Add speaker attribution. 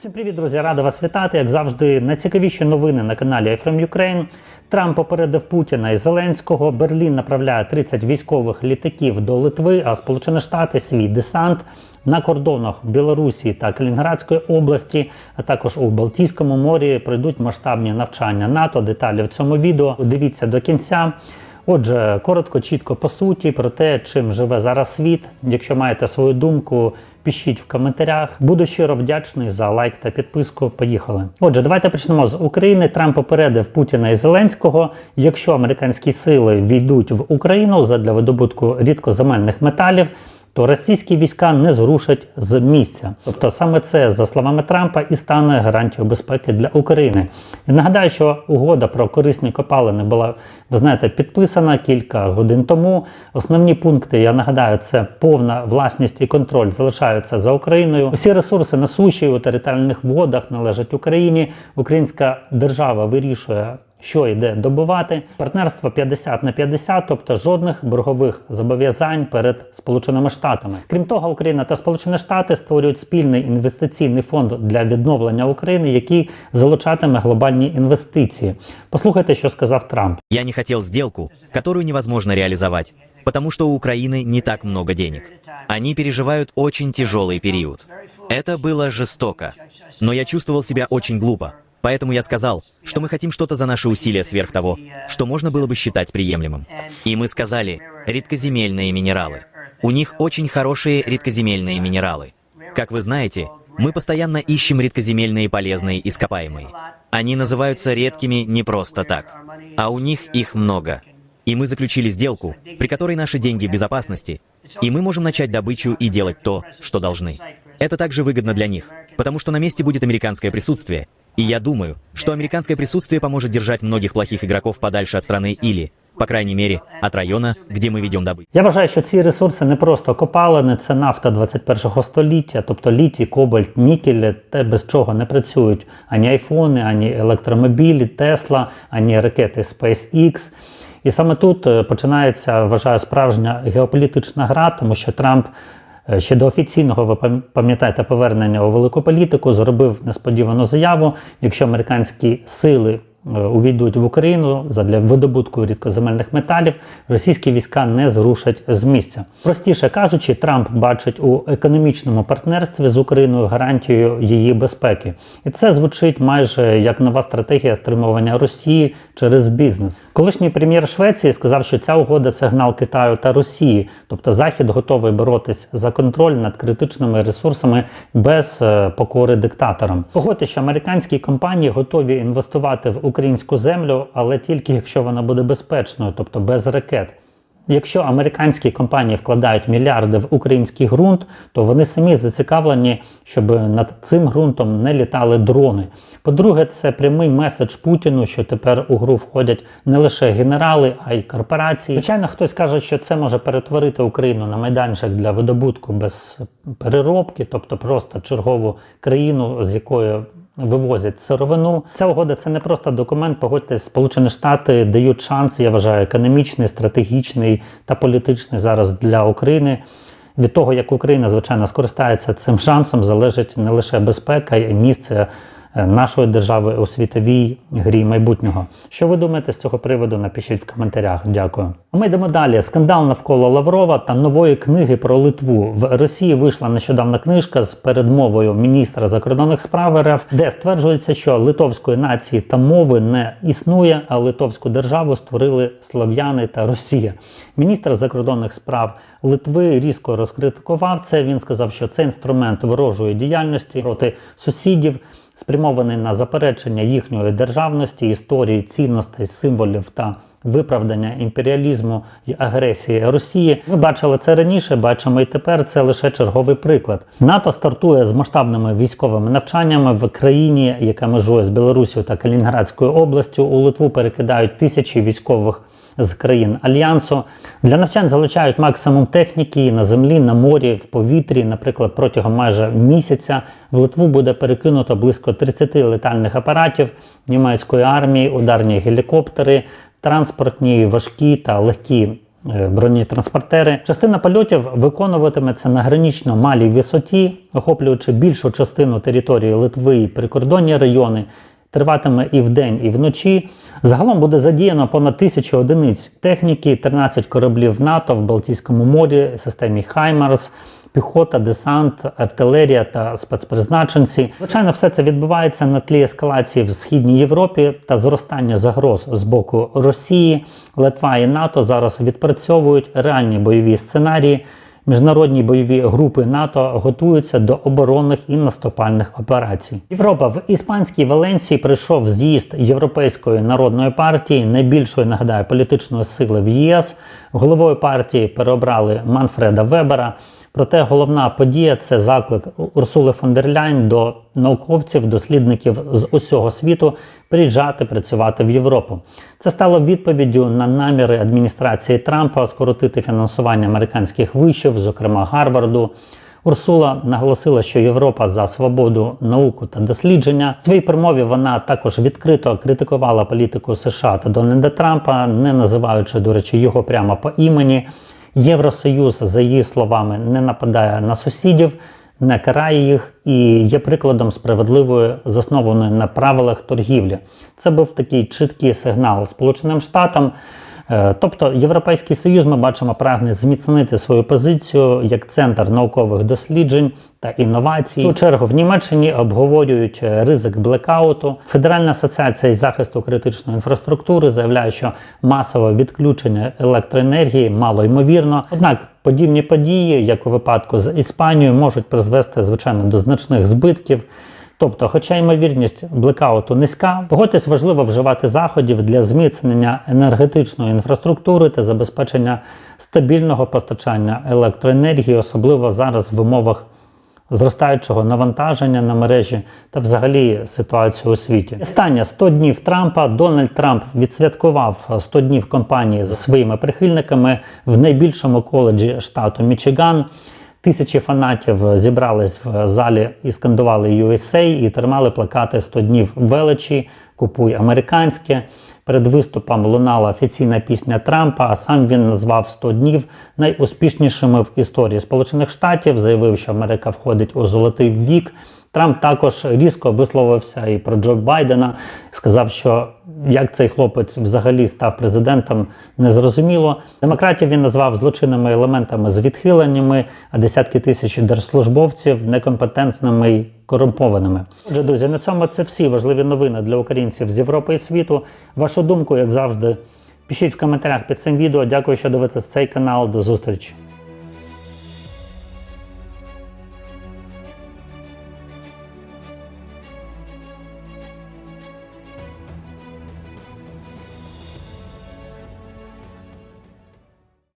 Speaker 1: Всім привіт, друзі! Рада вас вітати. Як завжди, найцікавіші новини на каналі iFrom Ukraine. Трамп попередив Путіна і Зеленського. Берлін направляє 30 військових літаків до Литви, а Сполучені Штати свій десант на кордонах Білорусі та Калінінградської області, а також у Балтійському морі пройдуть масштабні навчання НАТО. Деталі в цьому відео дивіться до кінця. Отже, коротко, чітко по суті про те, чим живе зараз світ. Якщо маєте свою думку, пишіть в коментарях. Буду щиро вдячний за лайк та підписку. Поїхали. Отже, давайте почнемо з України. Трамп попередив Путіна і Зеленського. Якщо американські сили війдуть в Україну задля видобутку рідкоземельних металів. То російські війська не зрушать з місця. Тобто саме це, за словами Трампа, і стане гарантією безпеки для України. І нагадаю, що угода про корисні копалини була, ви знаєте, підписана кілька годин тому. Основні пункти, я нагадаю, це повна власність і контроль залишаються за Україною. Усі ресурси на суші у територіальних водах належать Україні. Українська держава вирішує що йде добувати. Партнерство 50 на 50, тобто жодних боргових зобов'язань перед Сполученими Штатами. Крім того, Україна та Сполучені Штати створюють спільний інвестиційний фонд для відновлення України, який залучатиме глобальні інвестиції. Послухайте, що сказав Трамп.
Speaker 2: Я не хотел сделку, которую невозможно реализовать, потому что у Украины не так много денег. Они переживают очень тяжелый период. Это было жестоко, но я чувствовал себя очень глупо. Поэтому я сказал, что мы хотим что-то за наши усилия сверх того, что можно было бы считать приемлемым. И мы сказали «редкоземельные минералы». У них очень хорошие редкоземельные минералы. Как вы знаете, мы постоянно ищем редкоземельные полезные ископаемые. Они называются редкими не просто так, а у них их много. И мы заключили сделку, при которой наши деньги в безопасности, и мы можем начать добычу и делать то, что должны. Это также выгодно для них, потому что на месте будет американское присутствие, и я думаю, что американское присутствие поможет держать многих плохих игроков подальше от страны или, по крайней мере, от района, где мы ведем добычу.
Speaker 1: Я вважаю, що ці ресурси не просто копалини, це нафта 21 століття, тобто літій, кобальт, нікель, те без чого не працюють ані айфони, ані електромобілі, Тесла, ані ракети SpaceX. І саме тут е, починається, вважаю, справжня геополітична гра, тому що Трамп е, ще до офіційного, ви пам- пам'ятаєте, повернення у велику політику зробив несподівану заяву, якщо американські сили увійдуть в Україну задля видобутку рідкоземельних металів, російські війська не зрушать з місця. Простіше кажучи, Трамп бачить у економічному партнерстві з Україною гарантію її безпеки, і це звучить майже як нова стратегія стримування Росії через бізнес. Колишній прем'єр Швеції сказав, що ця угода сигнал Китаю та Росії, тобто Захід готовий боротись за контроль над критичними ресурсами без е, покори диктаторам. Погодьте, що американські компанії готові інвестувати в українську землю, але тільки якщо вона буде безпечною, тобто без ракет. Якщо американські компанії вкладають мільярди в український ґрунт, то вони самі зацікавлені, щоб над цим ґрунтом не літали дрони. По-друге, це прямий меседж Путіну, що тепер у гру входять не лише генерали, а й корпорації. Звичайно, хтось каже, що це може перетворити Україну на майданчик для видобутку без переробки, тобто просто чергову країну, з якою вивозять сировину. Ця угода це не просто документ. Погодьтесь, Сполучені Штати дають шанс, я вважаю, економічний, стратегічний та політичний зараз для України. Від того, як Україна, звичайно, скористається цим шансом, залежить не лише безпека і місце нашої держави у світовій грі майбутнього. Що ви думаєте з цього приводу? Напишіть в коментарях. Дякую. Ми йдемо далі. Скандал навколо Лаврова та нової книги про Литву. В Росії вийшла нещодавна книжка з передмовою міністра закордонних справ РФ, де стверджується, що литовської нації та мови не існує, а литовську державу створили слов'яни та Росія. Міністр закордонних справ Литви різко розкритикував це. Він сказав, що це інструмент ворожої діяльності проти сусідів, спрямований на заперечення їхньої державності, історії, цінностей, символів та виправдання імперіалізму і агресії Росії. Ми бачили це раніше, бачимо і тепер. Це лише черговий приклад. НАТО стартує з масштабними військовими навчаннями в країні, яка межує з Білорусію та Калінінградською областю. У Литву перекидають тисячі військових з країн альянсу. Для навчань залучають максимум техніки на землі, на морі, в повітрі. Наприклад, протягом майже місяця в Литву буде перекинуто близько 30 летальних апаратів німецької армії, ударні гелікоптери, транспортні, важкі та легкі е, бронетранспортери. Частина польотів виконуватиметься на гранічно малій висоті, охоплюючи більшу частину території Литви і прикордонні райони. Триватиме і вдень, і вночі. Загалом буде задіяно понад тисячу одиниць техніки, 13 кораблів НАТО в Балтійському морі, системі Хаймарс, піхота, десант, артилерія та спецпризначенці. Звичайно, все це відбувається на тлі ескалації в східній Європі та зростання загроз з боку Росії. Литва і НАТО зараз відпрацьовують реальні бойові сценарії. Міжнародні бойові групи НАТО готуються до оборонних і наступальних операцій. Європа в іспанській Валенції прийшов з'їзд Європейської народної партії, найбільшої нагадаю політичної сили в ЄС. Головою партії переобрали Манфреда Вебера. Проте головна подія це заклик Урсули фон дер Ляйн до науковців, дослідників з усього світу приїжджати працювати в Європу. Це стало відповіддю на наміри адміністрації Трампа скоротити фінансування американських вишів, зокрема Гарварду. Урсула наголосила, що Європа за свободу, науку та дослідження. В своїй промові вона також відкрито критикувала політику США та Дональда Трампа, не називаючи, до речі, його прямо по імені. Євросоюз, за її словами, не нападає на сусідів, не карає їх і є прикладом справедливої, заснованої на правилах торгівлі. Це був такий чіткий сигнал Сполученим Штатам. Е, Тобто Європейський Союз ми бачимо прагне зміцнити свою позицію як центр наукових досліджень та інновацій. Свою чергу в Німеччині обговорюють е, ризик блекауту. Федеральна асоціація із захисту критичної інфраструктури заявляє, що масове відключення електроенергії мало ймовірно. Однак подібні події, як у випадку з Іспанією, можуть призвести звичайно до значних збитків. Тобто, хоча ймовірність блекауту низька, погодьтесь важливо вживати заходів для зміцнення енергетичної інфраструктури та забезпечення стабільного постачання електроенергії, особливо зараз в умовах зростаючого навантаження на мережі та взагалі ситуацію у світі. Останнє 100 днів Трампа Дональд Трамп відсвяткував 100 днів кампанії за своїми прихильниками в найбільшому коледжі штату Мічиган. Тисячі фанатів зібрались в залі і скандували USA і тримали плакати «100 днів величі, купуй американське. Перед виступом лунала офіційна пісня Трампа, а сам він назвав 100 днів найуспішнішими в історії Сполучених Штатів. Заявив, що Америка входить у золотий вік. Трамп також різко висловився і про Джо Байдена. Сказав, що як цей хлопець взагалі став президентом, незрозуміло. Демократів він назвав злочинними елементами з відхиленнями, а десятки тисяч держслужбовців некомпетентними і корумпованими. Отже, друзі, на цьому це всі важливі новини для українців з Європи і світу. Вашу думку, як завжди, пишіть в коментарях під цим відео. Дякую, що дивитесь цей канал. До зустрічі.